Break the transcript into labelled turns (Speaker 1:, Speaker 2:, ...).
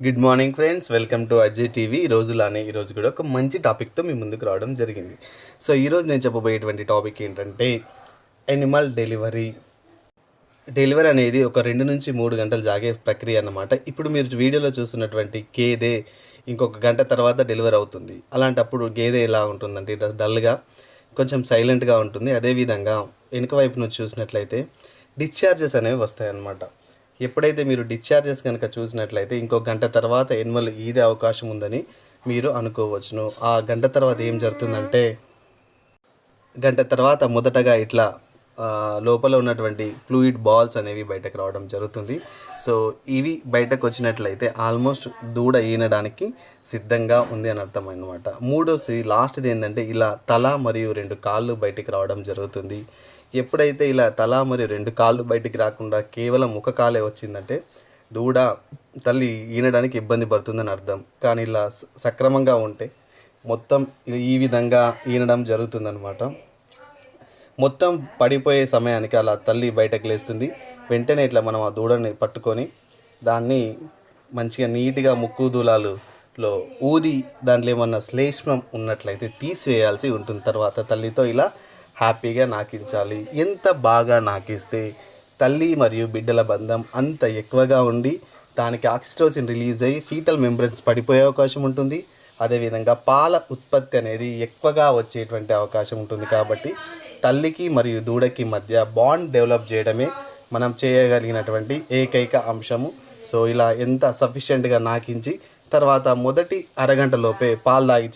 Speaker 1: Good morning friends welcome to Ajay TV ఈ రోజులానే ఈరోజు కూడా ఒక మంచి టాపిక్తో మీ ముందుకు రావడం జరిగింది. సో ఈరోజు నేను చెప్పబోయేటువంటి టాపిక్ ఏంటంటే ఎనిమల్ డెలివరీ డెలివరీ అనేది ఒక రెండు నుంచి మూడు గంటలు జాగే ప్రక్రియ అన్నమాట. ఇప్పుడు మీరు వీడియోలో చూస్తున్నటువంటి గేదె ఇంకొక గంట తర్వాత డెలివరీ అవుతుంది. అలాంటప్పుడు గేదె ఎలా ఉంటుందంటే డల్గా కొంచెం సైలెంట్గా ఉంటుంది. అదేవిధంగా వెనుక వైపు నుంచి చూసినట్లయితే డిశ్చార్జెస్ అనేవి వస్తాయన్నమాట. ఎప్పుడైతే మీరు డిశ్చార్జెస్ కనుక చూసినట్లయితే ఇంకో గంట తర్వాత ఎన్వల్ ఈదే అవకాశం ఉందని మీరు అనుకోవచ్చును. ఆ గంట తర్వాత ఏం జరుగుతుందంటే గంట తర్వాత మొదటగా ఇట్లా లోపల ఉన్నటువంటి ఫ్లూయిడ్ బాల్స్ అనేవి బయటకు రావడం జరుగుతుంది. సో ఇవి బయటకు వచ్చినట్లయితే ఆల్మోస్ట్ దూడ ఈనడానికి సిద్ధంగా ఉంది అని అర్థం అనమాట మూడోసి లాస్ట్ది ఏంటంటే ఇలా తల మరియు రెండు కాళ్ళు బయటకు రావడం జరుగుతుంది. ఎప్పుడైతే ఇలా తల మరియు రెండు కాళ్ళు బయటికి రాకుండా కేవలం ఒక కాలే వచ్చిందంటే దూడ తల్లి ఈనడానికి ఇబ్బంది పడుతుందని అర్థం. కానీ ఇలా స- సక్రమంగా ఉంటే మొత్తం ఈ విధంగా ఈనడం జరుగుతుందన్నమాట. మొత్తం పడిపోయే సమయానికి అలా తల్లి బయటకు లేస్తుంది. వెంటనే ఇట్లా మనం ఆ దూడని పట్టుకొని దాన్ని మంచిగా నీట్గా ముక్కు దూలాలులో ఊది దాంట్లో ఏమన్నా శ్లేష్మం ఉన్నట్లయితే తీసివేయాల్సి ఉంటుంది. తర్వాత తల్లితో ఇలా హ్యాపీగా నాకించాలి. ఎంత బాగా నాకిస్తే తల్లి మరియు బిడ్డల బంధం అంత ఎక్కువగా ఉండి దానికి ఆక్సిటోసిన్ రిలీజ్ అయ్యి ఫీటల్ మెంబ్రెన్స్ పడిపోయే అవకాశం ఉంటుంది. అదేవిధంగా పాల ఉత్పత్తి అనేది ఎక్కువగా వచ్చేటువంటి అవకాశం ఉంటుంది కాబట్టి తల్లికి మరియు దూడకి మధ్య బాండ్ డెవలప్ చేయడమే మనం చేయగలిగినటువంటి ఏకైక అంశము. సో ఇలా ఎంత సఫిషియెంట్గా నాకించి తర్వాత మొదటి అరగంట లోపే పాలు తాగి